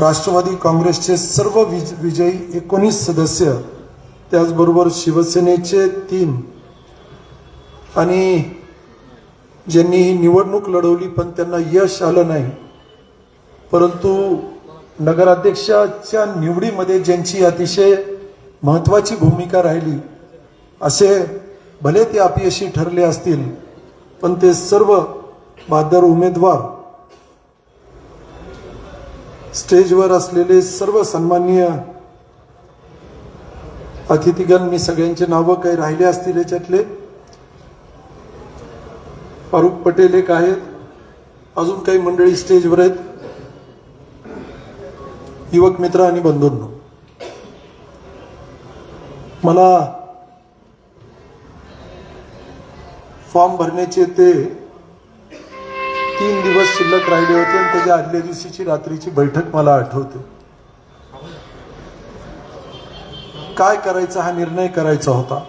राष्ट्रवादी काँग्रेसचे सर्व विज विजयी एकोणीस सदस्य त्याचबरोबर शिवसेनेचे तीन. आणि ज्यांनी ही निवडणूक लढवली पण त्यांना यश आलं नाही. परंतु नगराध्यक्षाच्या निवडीमध्ये ज्यांची अतिशय महत्त्वाची भूमिका राहिली असे भले ते अपयशी ठरले असतील पण ते सर्व बहादर उमेदवार स्टेजवर असलेले सर्व सन्माननीय अतिथीगण मी सगळ्यांचे नावं काही राहिले असतील याच्यातले. फारुख पटेल एक आहेत. अजून काही मंडळी स्टेजवर आहेत. युवक मित्र आणि बंधूंनो मला फॉर्म भरण्याचे ते तीन दिवस शिल्लक राहिले होते आणि त्याच्या आदल्या दिवशीची रात्रीची बैठक मला आठवते. काय करायचा हा निर्णय करायचा होता?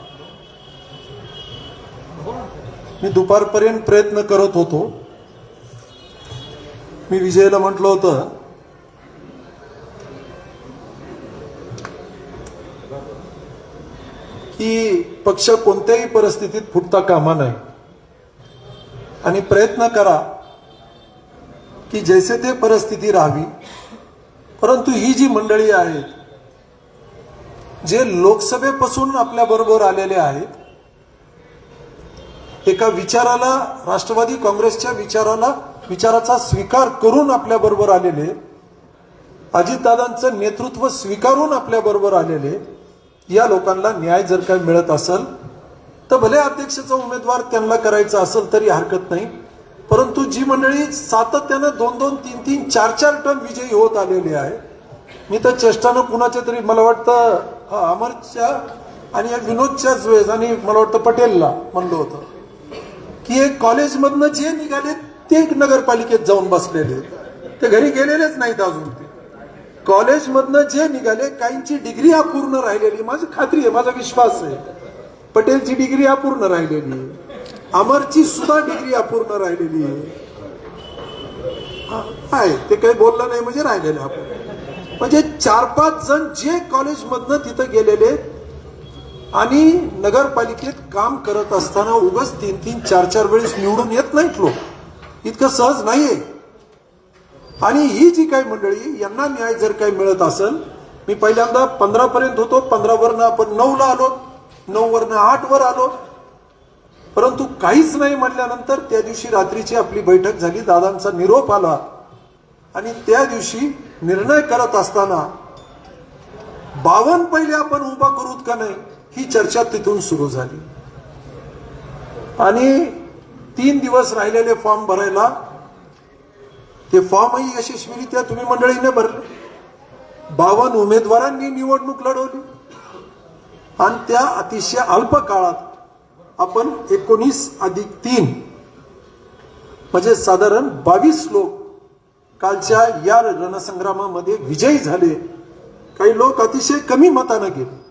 मी दुपारपर्यंत प्रयत्न करत होतो. मी विजयला म्हटलं होतं की पक्ष कोणत्याही परिस्थितीत फुटता कामा नाही आणि प्रयत्न करा की जैसे ते परिस्थिती राहावी. परंतु ही जी मंडळी आहेत जे लोकसभेपासून आपल्या बरोबर आलेले आहेत एका विचाराला राष्ट्रवादी काँग्रेसच्या विचाराला विचाराचा स्वीकार करून आपल्याबरोबर आलेले अजितदादांचं नेतृत्व स्वीकारून आपल्याबरोबर आलेले या लोकांना न्याय जर काय मिळत असेल तर भले अध्यक्षाचा उमेदवार त्यांना करायचा असेल तरी हरकत नाही. परंतु जी मंडळी सातत्यानं दोन दोन तीन तीन चार चार टन विजयी होत आलेली आहे. मी तर चेष्टानं कुणाच्या तरी मला वाटतं अमरच्या आणि या विनोदच्याच वेळेस आणि मला वाटतं पटेलला म्हणलं होतं. की एक कॉलेजमधनं जे निघाले ते एक नगरपालिकेत जाऊन बसलेले. ते घरी गेलेलेच नाहीत अजून ते. कॉलेजमधनं जे निघाले काहींची डिग्री अपूर्ण राहिलेली माझी खात्री आहे माझा विश्वास आहे. पटेलची डिग्री अपूर्ण राहिलेली आहे. अमरची सुद्धा डिग्री अपूर्ण राहिलेली आहे. काय ते काही बोललं नाही म्हणजे राहिलेले आपण. म्हणजे चार पाच जण जे कॉलेजमधनं तिथं गेलेले आणि नगरपालिकेत काम करत असताना उगच तीन तीन चार चार वेळेस निवडून येत नाहीत लोक. इतकं सहज नाहीये. आणि ही जी काही मंडळी यांना न्याय जर काही मिळत असेल मी पहिल्यांदा पंधरापर्यंत होतो पंधरावरनं आपण नऊला आलो नऊवरनं आठवर आलो परंतु काहीच नाही म्हटल्यानंतर त्या दिवशी रात्रीची आपली बैठक झाली. दादांचा निरोप आला. आणि त्या दिवशी निर्णय करत असताना बावन पहिले आपण उभा करूत का नाही ही चर्चा तिथून सुरू झाली. आणि तीन दिवस राहिलेले फॉर्म भरायला ते फॉर्मही यशस्वीरित्या तुम्ही मंडळीने भरले. बावन उमेदवारांनी निवडणूक लढवली. आणि त्या अतिशय अल्प काळात आपण एकोणीस अधिक तीन म्हणजे साधारण बावीस लोक कालच्या या रणसंग्रामामध्ये विजयी झाले. काही लोक अतिशय कमी मतानं गेले.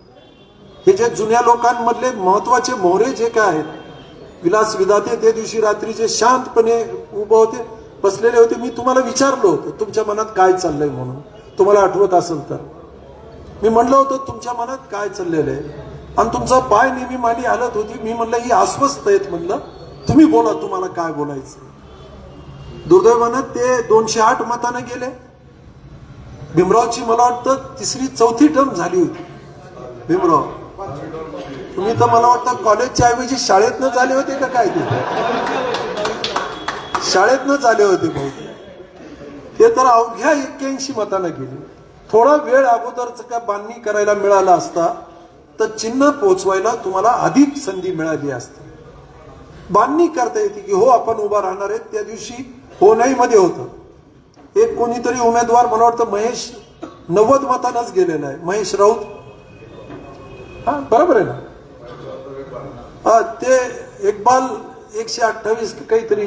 हे जे जुन्या लोकांमधले महत्त्वाचे मोहरे जे काय आहेत विलास विधाते त्या दिवशी रात्री जे शांतपणे उभं होते बसलेले होते मी तुम्हाला विचारलो होतो तुमच्या मनात काय चाललंय म्हणून? तुम्हाला आठवत असेल तर. मी म्हणलं होतं तुमच्या मनात काय चाललेलं आहे? आणि तुमचा पाय नेहमी मांडी हलत होती. मी म्हणलं ही अस्वस्थ आहेत म्हणलं. तुम्ही बोला तुम्हाला काय बोलायचं? दुर्दैवानं ते दोनशे आठ मतानं गेले. भीमरावची मला वाटतं तिसरी चौथी टर्म झाली होती. भीमराव तुम्ही तर मला वाटतं कॉलेजच्या ऐवजी शाळेतनं झाले होते का काय ते? शाळेतनं झाले होते भाऊ. ते तर अवघ्या एक्क्याऐंशी मतानं गेले. थोडा वेळ अगोदरच का बांधणी करायला मिळाला असता तर चिन्ह पोचवायला तुम्हाला अधिक संधी मिळाली असते. बांधणी करता येते की हो आपण उभा राहणार आहेत. त्या दिवशी हो नाही मध्ये होतं. एक कोणीतरी उमेदवार मला वाटतं महेश नव्वद मतानच गेलेला आहे. महेश राऊत. हा बरोबर आहे ना? हा ते एकबाल एकशे अठ्ठावीस काहीतरी.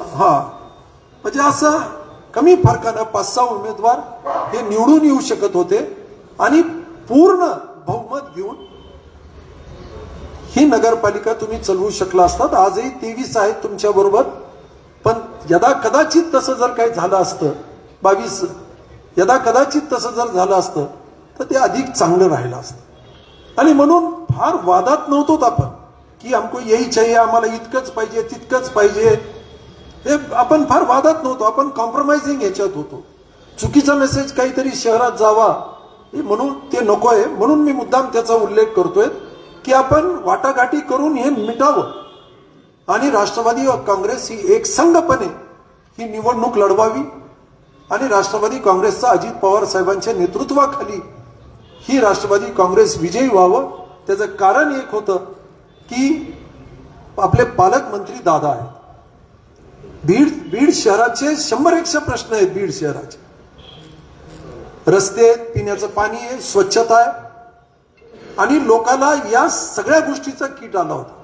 हा. म्हणजे असं कमी फरकानं पाच सहा उमेदवार हे निवडून येऊ शकत होते आणि पूर्ण बहुमत घेऊन ही नगरपालिका तुम्ही चालवू शकला असतात. आजही तेवीस आहेत तुमच्या बरोबर. पण यदा कदाचित तसं जर काही झालं असतं बावीस यदा कदाचित तसं जर झालं असतं तर ते अधिक चांगलं राहिलं असतं. आणि म्हणून फार वादात नव्हतो आपण की आमको यही चाहिए आम्हाला इतकंच पाहिजे तितकंच पाहिजे. हे आपण फार वादात नव्हतो आपण कॉम्प्रोमाइझिंग याच्यात होतो. चुकीचा मेसेज काहीतरी शहरात जावा म्हणून ते नको आहे. म्हणून मी मुद्दाम त्याचा उल्लेख करतोय की आपण वाटाघाटी करून हे मिटावं. आणि राष्ट्रवादी काँग्रेस ही एक संघपणे ही निवडणूक लढवावी. आणि राष्ट्रवादी काँग्रेसचा अजित पवार साहेबांच्या नेतृत्वाखाली ही राष्ट्रवादी काँग्रेस विजयी व्हावं. त्याचं कारण एक होतं की आपले पालकमंत्री दादा आहेत. बीड बीड शहराचे शंभर एकशे प्रश्न आहेत बीड शहराचे. रस्ते आहेत, पिण्याचं पाणी आहे स्वच्छता आहे. आणि लोकांना या सगळ्या गोष्टीचा कीट आला होता.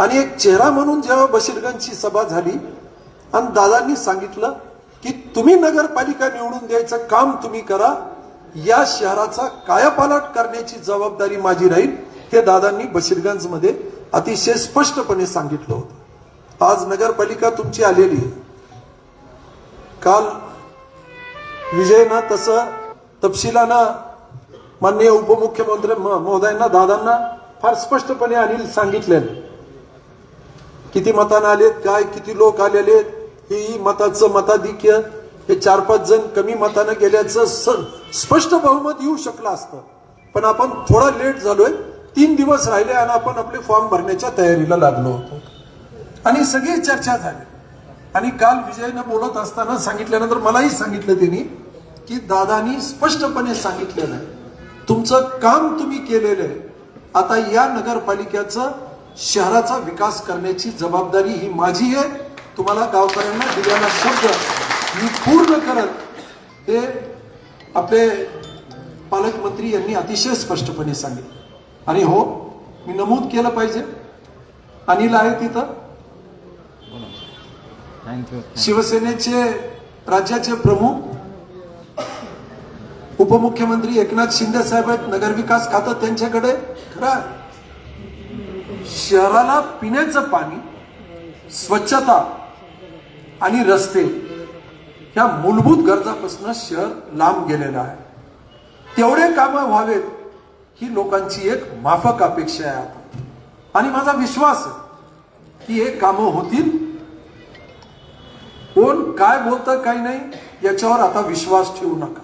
आणि एक चेहरा म्हणून जेव्हा बशीरगंजची सभा झाली आणि दादांनी सांगितलं की तुम्ही नगरपालिका निवडून द्यायचं काम तुम्ही करा या शहराचा कायापालट करण्याची जबाबदारी माझी राहील हे दादांनी बशीरगंजमध्ये अतिशय स्पष्टपणे सांगितलं होतं. आज नगरपालिका तुमची आलेली आहे. काल विजयनं तसं तपशिलानं माननीय उपमुख्यमंत्री म- महोदयांना दादांना फार स्पष्टपणे अनिल सांगितलेलं किती मतानं आलेत काय किती लोक आलेले आहेत मताचं मताधिक्य हे चार पाच जण कमी मतानं गेल्याचं स्पष्ट बहुमत येऊ शकलं असतं. पण आपण थोडा लेट झालोय तीन दिवस राहिले आणि आपण आपले फॉर्म भरण्याच्या तयारीला लागलो होतो. आणि सगळी चर्चा झाली. आणि काल विजयनं बोलत असताना सांगितल्यानंतर मलाही सांगितलं त्यांनी की दादानी स्पष्टपणे सांगितलेलं आहे तुमचं काम तुम्ही केलेलं आहे. आता या नगरपालिकेचं शहराचा विकास करण्याची जबाबदारी ही माझी आहे. तुम्हाला गावकऱ्यांना दिलेला शब्द मी पूर्ण करत हे आपले पालकमंत्री यांनी अतिशय स्पष्टपणे सांगितलं. आणि हो मी नमूद केलं पाहिजे. अनिल आहे तिथं. शिवसेनेचे राज्याचे प्रमुख उपमुख्यमंत्री एकनाथ शिंदे साहेब आहेत. नगरविकास खातं त्यांच्याकडे. खरं शहराला पिण्याचं पाणी स्वच्छता आणि रस्ते ह्या मूलभूत गरजापासून शहर लांब गेलेलं आहे. तेवढे कामं व्हावेत ही लोकांची एक माफक अपेक्षा आहे आता. आणि माझा विश्वास की हे कामं होतील कोण काय बोलतं काही नाही याच्यावर आता विश्वास ठेवू नका.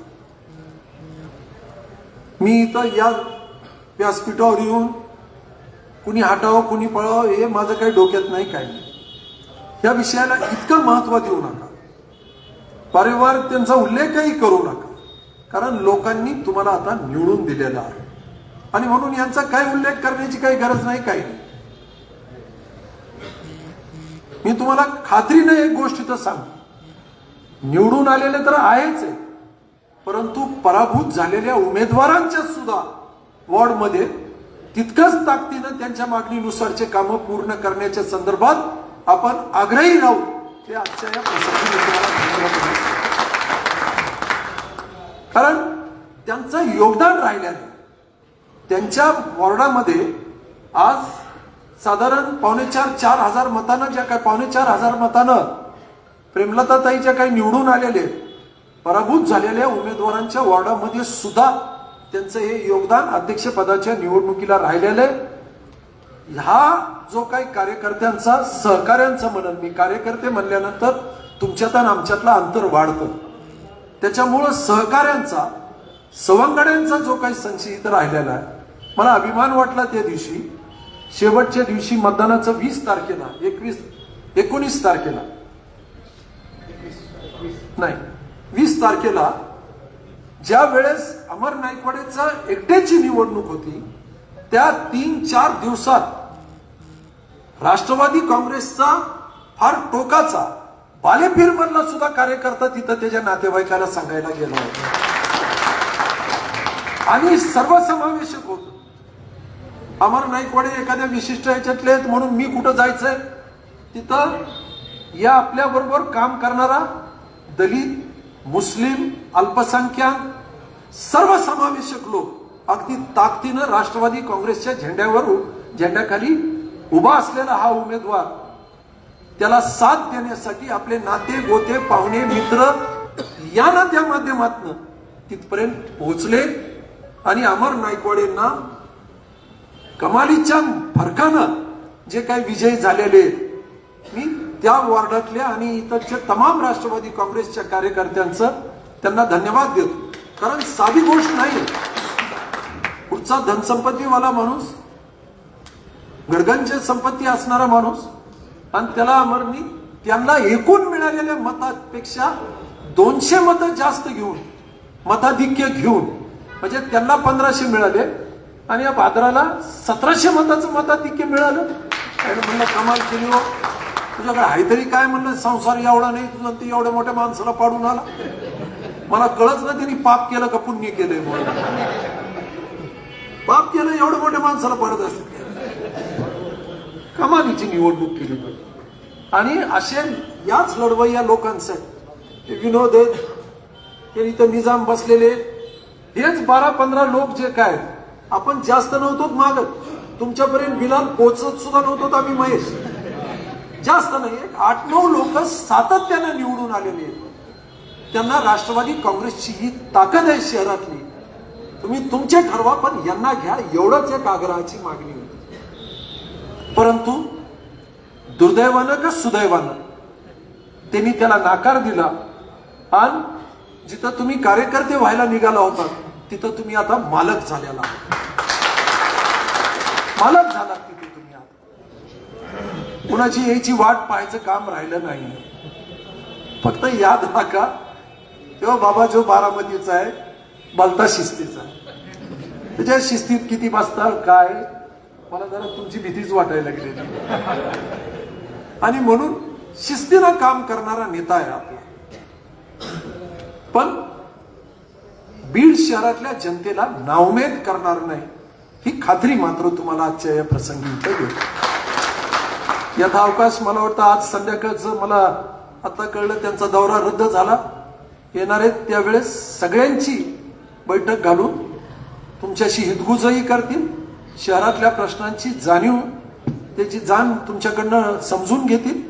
मी इथं या व्यासपीठावर येऊन कुणी हटावं कुणी पळावं हे माझं काही डोक्यात नाही काही नाही. या विषयाला इतकं महत्त्व देऊ नका. वारंवार त्यांचा उल्लेखही करू नका. कारण लोकांनी तुम्हाला आता निवडून दिलेला आहे. आणि म्हणून यांचा काही उल्लेख करण्याची काही गरज नाही काही नाही. मी तुम्हाला खात्रीनं एक गोष्ट तर सांगतो. निवडून आलेले तर आहेच आहे परंतु पराभूत झालेल्या उमेदवारांच्या सुद्धा वॉर्डमध्ये तितकंच ताकदीनं त्यांच्या मागणीनुसारचे कामं पूर्ण करण्याच्या संदर्भात आपण आग्रही राहू. हे आजच्या या प्रसंगी कारण त्यांचं योगदान राहिल्याने त्यांच्या वॉर्डामध्ये आज साधारण पावणे चार चार हजार मतानं ज्या काय पावणे चार हजार मतानं प्रेमलताताई ज्या काही निवडून आलेले पराभूत झालेल्या उमेदवारांच्या वॉर्डामध्ये सुद्धा त्यांचं हे योगदान अध्यक्षपदाच्या निवडणुकीला राहिलेलं आहे. ह्या जो काही कार्यकर्त्यांचा सहकार्यांचा म्हणून मी कार्यकर्ते म्हणल्यानंतर तुमच्यात आणि आमच्यातलं अंतर वाढतं. त्याच्यामुळं सहकार्यांचा सवंगड्यांचा जो काही संशयित इथं राहिलेला आहे मला अभिमान वाटला त्या दिवशी. शेवटच्या दिवशी मतदानाचं वीस तारखेला एकवीस एकोणीस तारखेला. नाही वीस तारखेला ज्या वेळेस अमर नायकवाडेचा एकट्याची निवडणूक होती त्या तीन चार दिवसात राष्ट्रवादी काँग्रेसचा फार टोकाचा बालेपीर मधला सुद्धा कार्यकर्ता तिथं त्याच्या नातेवाईकाला सांगायला गेला होता. आणि सर्वसमावेशक होतो. अमर नाईकवाडे एखाद्या विशिष्ट ह्याच्यातले आहेत म्हणून मी कुठं जायचंय? तिथं या आपल्या बरोबर काम करणारा दलित मुस्लिम अल्पसंख्याक सर्वसमावेशक लोक अगदी ताकदीनं राष्ट्रवादी काँग्रेसच्या झेंड्यावर झेंड्याखाली उभा असलेला हा उमेदवार त्याला साथ देण्यासाठी आपले नाते गोते पाहुणे मित्र या ना त्या माध्यमातनं तिथपर्यंत पोहोचले आणि अमर नायकवाडेंना कमालीच्या फरकानं जे काही विजय झालेले मी त्या वॉर्डातल्या आणि इतरच्या तमाम राष्ट्रवादी काँग्रेसच्या कार्यकर्त्यांचं त्यांना धन्यवाद देतो. कारण साधी गोष्ट नाही. पुढचा धनसंपत्तीवाला माणूस गडगंज संपत्ती असणारा माणूस आणि त्याला अमरनी त्यांना एकूण मिळालेल्या मतापेक्षा दोनशे मतं जास्त घेऊन मताधिक्य घेऊन म्हणजे त्यांना पंधराशे मिळाले. आणि या भाद्राला सतराशे मताचं मताधिक्य मिळालं. त्याने म्हणलं कमाल केली हो. तुझ्याकडे तरी काय म्हणलं संसार एवढा नाही तुझं ते एवढ्या मोठ्या माणसाला पाडून आला. मला कळत ना त्यांनी पाप केलं का पुण्य केलंय म्हणून. पाप केलं एवढ्या मोठ्या माणसाला पाडत असते कमालीची निवडणूक केली पाहिजे आणि असे याच लढवय्या लोकांचं आहे ते विनोद आहेत. ते इथं निजाम बसलेले हेच बारा पंधरा लोक जे काय आपण जास्त नव्हतो मागत तुमच्यापर्यंत बिलाल पोचत सुद्धा नव्हतो आम्ही महेश. जास्त नाही एक आठ नऊ लोक सातत्यानं निवडून आलेले आहेत. त्यांना राष्ट्रवादी काँग्रेसची ही ताकद आहे शहरातली. तुम्ही तुमचे ठरवा पण यांना घ्या एवढंच एक आग्रहाची मागणी होती. परंतु दुर्दैवानं का सुदैवानं? त्यांनी त्याला नाकार दिला. आणि जिथं तुम्ही कार्यकर्ते व्हायला निघाला होता तिथं तुम्ही आता मालक झालेला आहात. मालक झाला तिथे तुम्ही आता. कुणाची यायची वाट पाहायचं काम राहिलं नाही. फक्त याद राखा तेव्हा बाबा जो बारामतीचा आहे बलता शिस्तीचा. त्याच्या शिस्तीत किती बसतात काय? मला जरा तुमची भीतीच वाटायला लागली. आणि म्हणून शिस्तीनं काम करणारा नेता आहे आपला. पण बीड शहरातल्या जनतेला नावमेद करणार नाही. ही खात्री मात्र तुम्हाला आजच्या या प्रसंगी इथं देतो. याचा अवकाश मला वाटतं आज संध्याकाळचं मला आता कळलं त्यांचा दौरा रद्द झाला. येणार आहेत त्यावेळेस सगळ्यांची बैठक घालून तुमच्याशी हितगुजही करतील. शहरातल्या प्रश्नांची जाणीव त्याची जाण तुमच्याकडनं समजून घेतील.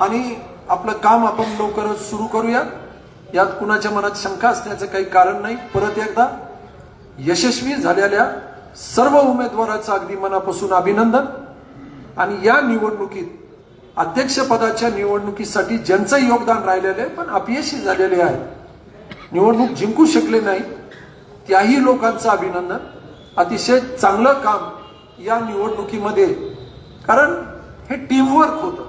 आणि आपलं काम आपण लवकरच सुरू करूया. यात कुणाच्या मनात शंका असण्याचं काही कारण नाही. परत एकदा यशस्वी झालेल्या सर्व उमेदवाराचं अगदी मनापासून अभिनंदन. आणि या निवडणुकीत अध्यक्षपदाच्या निवडणुकीसाठी ज्यांचं योगदान राहिलेलं आहे पण अपयशी झालेले आहे निवडणूक जिंकू शकले नाही. त्याही लोकांचं अभिनंदन. अतिशय चांगलं काम या निवडणुकीमध्ये. कारण हे टीमवर्क होतं.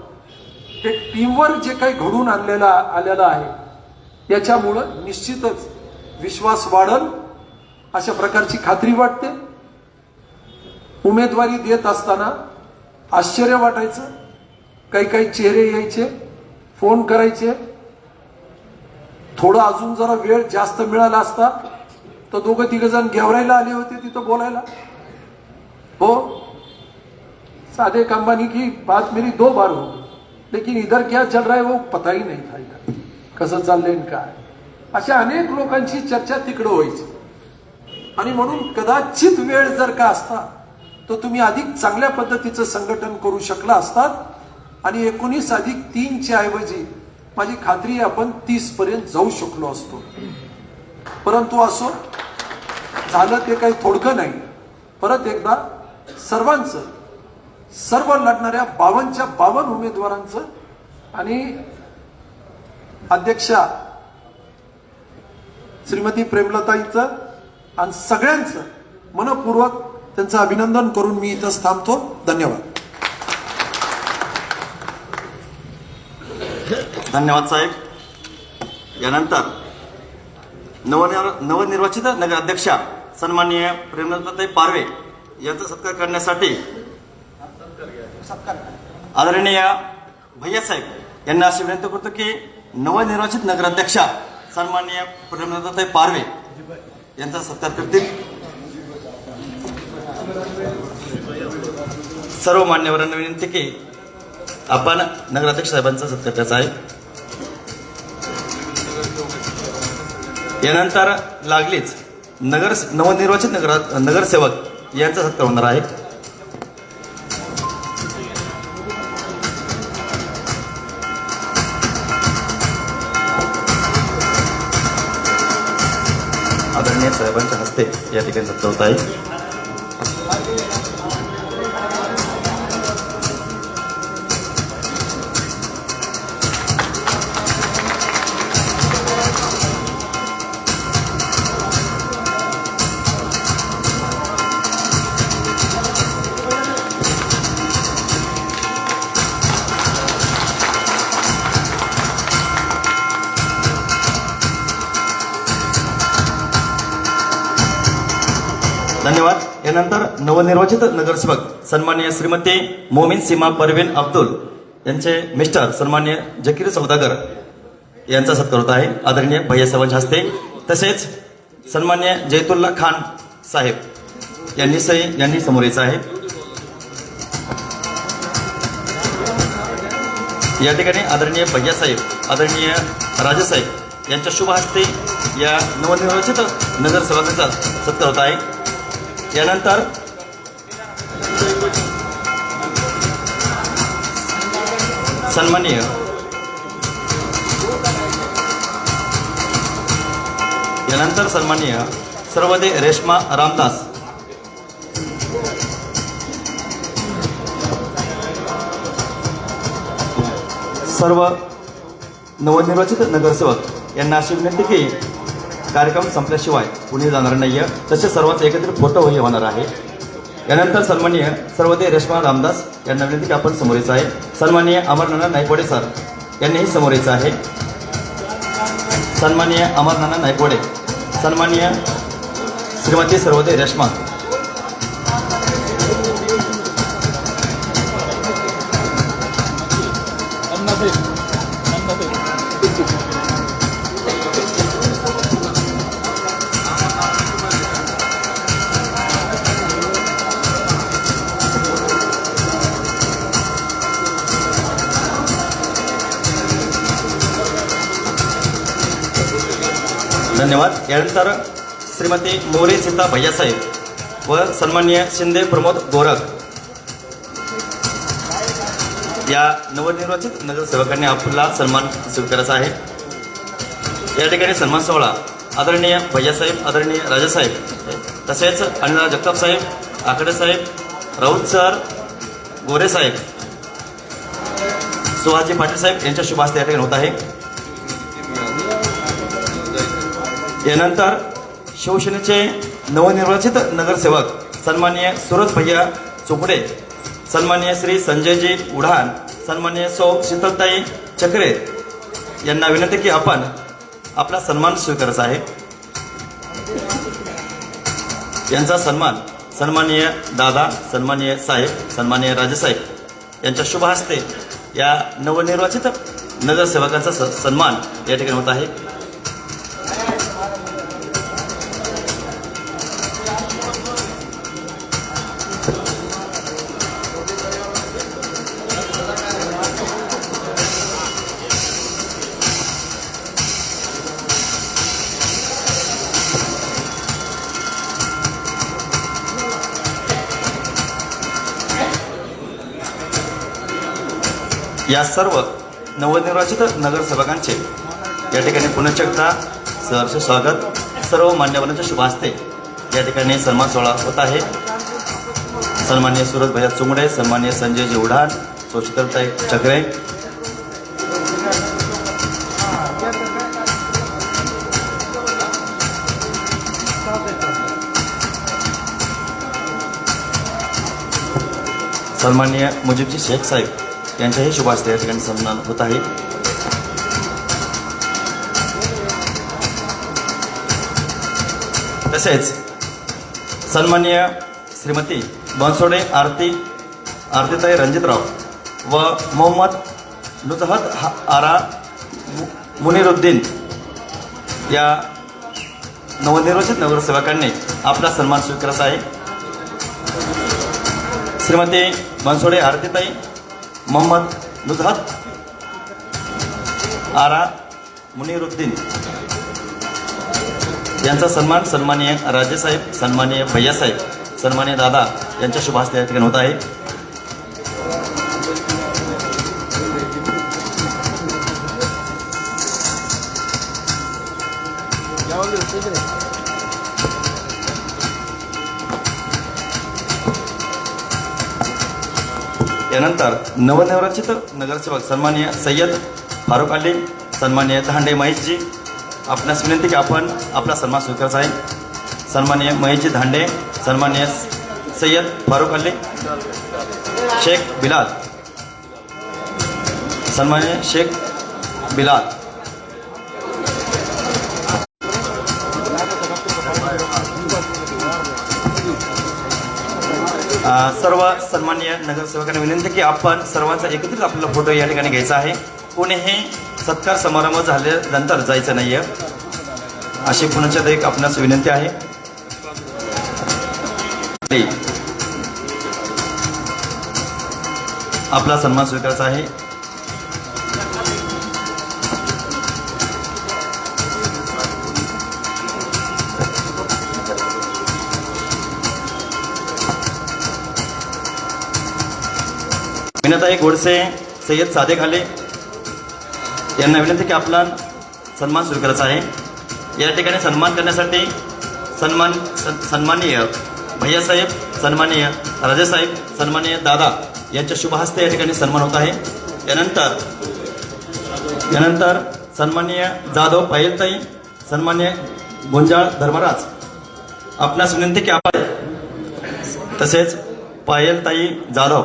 हे टीमवर्क जे काही घडून आणलेलं आलेलं आहे याच्यामुळं निश्चितच विश्वास वाढल अशा प्रकारची खात्री वाटते. उमेदवारी देत असताना आश्चर्य वाटायचं. काही काही चेहरे यायचे फोन करायचे. थोडं अजून जरा वेळ जास्त मिळाला असता तर दोघं तिघ जण घेवरायला आले होते तिथं बोलायला. हो साधे कंबानी की बात मेरी दो बार हो. लेकिन इधर क्या चल रहा है वो पता ही नहीं था इधर. कसं चाललंय आणि काय? अशा अनेक लोकांची चर्चा तिकडं व्हायची. आणि म्हणून कदाचित वेळ जर का असता तर तुम्ही अधिक चांगल्या पद्धतीचं संघटन करू शकला असतात. आणि एकोणीस अधिक तीनच्या ऐवजी माझी खात्री आपण तीस पर्यंत जाऊ शकलो असतो. परंतु असो झालं ते काही थोडकं नाही. परत एकदा सर्वांचं सर्व लढणाऱ्या बावनच्या बावन उमेदवारांचं आणि अध्यक्षा श्रीमती प्रेमलताईचं आणि सगळ्यांचं मनपूर्वक त्यांचं अभिनंदन करून मी इथंच थांबतो. धन्यवाद. धन्यवाद साहेब. यानंतर नवनिर्वा नवनिर्वाचित नगराध्यक्षा सन्माननीय प्रेमलताई पारवे यांचा सत्कार करण्यासाठी आदरणीय भैया साहेब यांना अशी विनंती करतो की नवनिर्वाचित नगराध्यक्षा सन्माननीय प्रेमलताई पारवे यांचा सत्कार करतील सर्व मान्यवरांना विनंती की आपण नगराध्यक्ष साहेबांचा सत्कार त्याचा आहे. यानंतर लागलीच नगर नवनिर्वाचित नगर नगरसेवक यांचा सत्कार होणार आहे. हस्ते या ठिकाणी होत आहे नवनिर्वाचित नगरसेवक सन्मान्य श्रीमती मोमीन सीमा परवीन अब्दुल यांचे मिस्टर सन्मान्य जकीर सौदागर यांचा सत्कार होत आहे. आदरणीय भैयासाहेबांच्या हस्ते तसेच सन्मान्य जैतुल्ला खान साहेब यांनी सही यांनी समोर यायचं आहे. या ठिकाणी आदरणीय भैयासाहेब आदरणीय राजेसाहेब यांच्या शुभ हस्ते या नवनिर्वाचित नगरसेवकांचा सत्कार होत आहे. यानंतर सन्माननीय. यानंतर सन्माननीय सर्वदे रेश्मा रामदास. सर्व नवनिर्वाचित नगरसेवक यांना अशी विनंती की कार्यक्रम संपल्याशिवाय कुणी जाणार नाहीये. तसे सर्वांचे एकत्रित फोटोही होणार आहे. यानंतर सन्माननीय सर्वदे रेश्मा रामदास यांना विनंती की आपण समोरेच आहे. सन्माननीय अमरनाना नायकवडे सर यांनीही समोर आहे. सन्माननीय अमरनाना नायकवडे. सन्माननीय श्रीमती सर्वदे रेश्मा धन्यवाद. यानंतर श्रीमती मोरे सीता भैयासाहेब व सन्माननीय शिंदे प्रमोद गोरख. या नवनिर्वाचित नगरसेवकांनी आपला सन्मान स्वीकारायचा आहे. या ठिकाणी सन्मान सोहळा आदरणीय भैयासाहेब आदरणीय राजासाहेब तसेच अनिला जगताप साहेब आकडे साहेब राऊत सर गोरे साहेब सुहाजी पाटील साहेब यांच्या शुभ हस्ते या ठिकाणी होत आहे. यानंतर शिवसेनेचे नवनिर्वाचित नगरसेवक सन्मान्य सुरज भैया चुपडे सन्मान्य श्री संजयजी उढान सन्माननीय सौ शीतलताई चक्रे यांना विनंती की आपण आपला सन्मान स्वीकारायचा आहे. यांचा सन्मान सन्माननीय दादा सन्माननीय साहेब सन्माननीय राजेसाहेब यांच्या शुभ हस्ते या नवनिर्वाचित नगरसेवकांचा स- सन्मान या ठिकाणी होत आहे. या सर्व नवनिर्वाचित नगरसेवकांचे या ठिकाणी पुनश्च एकदा सहर्ष स्वागत सर्व मान्यवरांच्या शुभ हस्ते या ठिकाणी सन्मान सोहळा होत आहे. सन्मान्य सुरज भैया चुंगडे सन्मान्य संजय उढाण सुशीतलताई चक्रे सन्मान्य मुजीबजी शेख साहेब. यांच्याही शुभ या ठिकाणी सन्मान होत आहे. तसेच सन्मान्य श्रीमती बनसोडे आरती आरतीताई रणजितराव व मोहम्मद नुजहत हा- आरा मुनिरुद्दीन या नवनिर्वाचित नगरसेवकांनी आपला सन्मान स्वीकारायचा आहे. श्रीमती बनसोडे आरतीताई मोहम्मद नुजहत आरा मुनिरुद्दीन. यांचा सन्मान सन्माननीय राजेसाहेब सन्माननीय भैयासाहेब सन्माननीय दादा यांच्या शुभ हस्ते या ठिकाणी होत आहे. यानंतर नवनिर्वाचित नगरसेवक सन्मान्य सय्यद फारुख अली सन्मान्य धांडे महेशजी आपणास विनंती की आपण आपला सन्मान स्वीकारायचा आहे. सन्मान्य महेशजी धांडे सन्मान्य सय्यद फारुख अली शेख बिलाल. सन्मान्य शेख बिलाल. सर्व सन्मान्य नगरसेवकांना विनंती की आपण सर्वांचा एकत्रित आपला फोटो या ठिकाणी घ्यायचा आहे. कोणीही सत्कार समारंभ झाल्यानंतर जायचं नाही आहे अशी पुन्हा एक आपणास विनंती आहे. आपला सन्मान स्वीकारायचा आहे. विनताई गोडसे सय्यद सादे खाले यांना विनंती की आपला सन्मान सुरू करायचा आहे. या ठिकाणी सन्मान करण्यासाठी सन्मान सन्माननीय भैयासाहेब सन्माननीय राजेसाहेब सन्माननीय दादा यांच्या शुभ हस्ते या ठिकाणी सन्मान होत आहे. यानंतर यानंतर सन्माननीय जाधव पायलताई सन्मान्य गुंजाळ धर्मराज आपणास विनंती की आपण तसेच पायलताई जाधव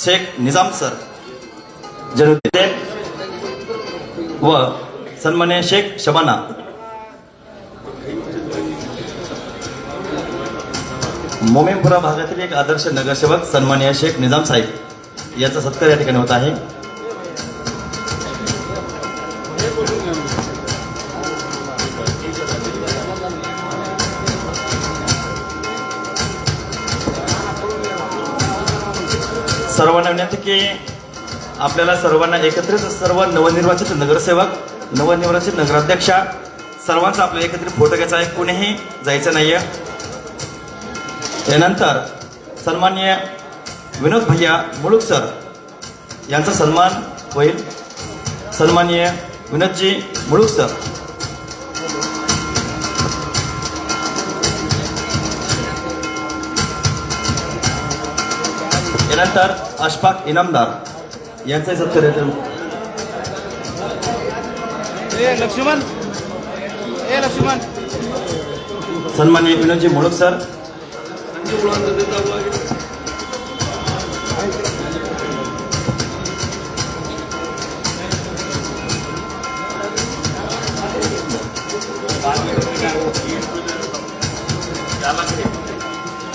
शेख निजाम सर जनुद्दीन व सन्मान्य शेख शबाना. मोमेनपुरा भागातील एक आदर्श नगरसेवक सन्मान्य शेख निजाम साहेब याचा सत्कार या ठिकाणी होत आहे. सर्वांना विनंती की आपल्याला सर्वांना एकत्रित सर्व नवनिर्वाचित नगरसेवक नवनिर्वाचित नगराध्यक्षा सर्वांचा आपल्याला एकत्रित फोटो घ्यायचा आहे. कुणीही जायचं नाहीये. यानंतर सन्मान्य विनोद भैया मुळुक सर यांचा सन्मान होईल. सन्मान्य विनोदजी मुळुक सर. यानंतर अशफाक इनामदार यांचाही सत्कार येतो लक्ष्मण. ए लक्ष्मण. सन्माननीय विनोदजी मुळुक सर.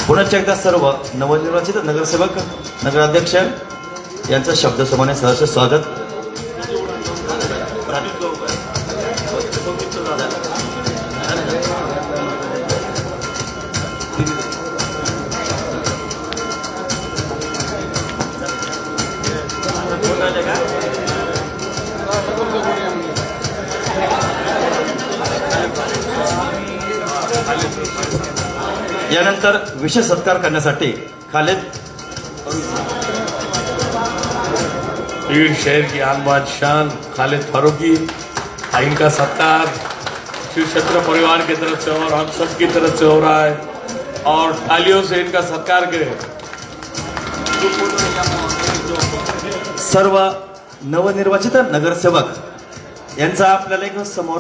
पुनश्च एकदा सर्व नवनिर्वाचित नगरसेवक नगराध्यक्ष यांचं शब्दसमाने सहर्ष स्वागत. यानंतर विशेष सत्कार करण्यासाठी खालेद पीर शहर की आन बादशाह खालिद फारूकी इनका सत्कार। शिव छत्र परिवार की तरफ से हो और हम सब की तरफ से हो रहा है। और तालियों से इनका सत्कार करें। सर्व नवनिर्वाचित नगरसेवक यांचा आपल्याला एक समोर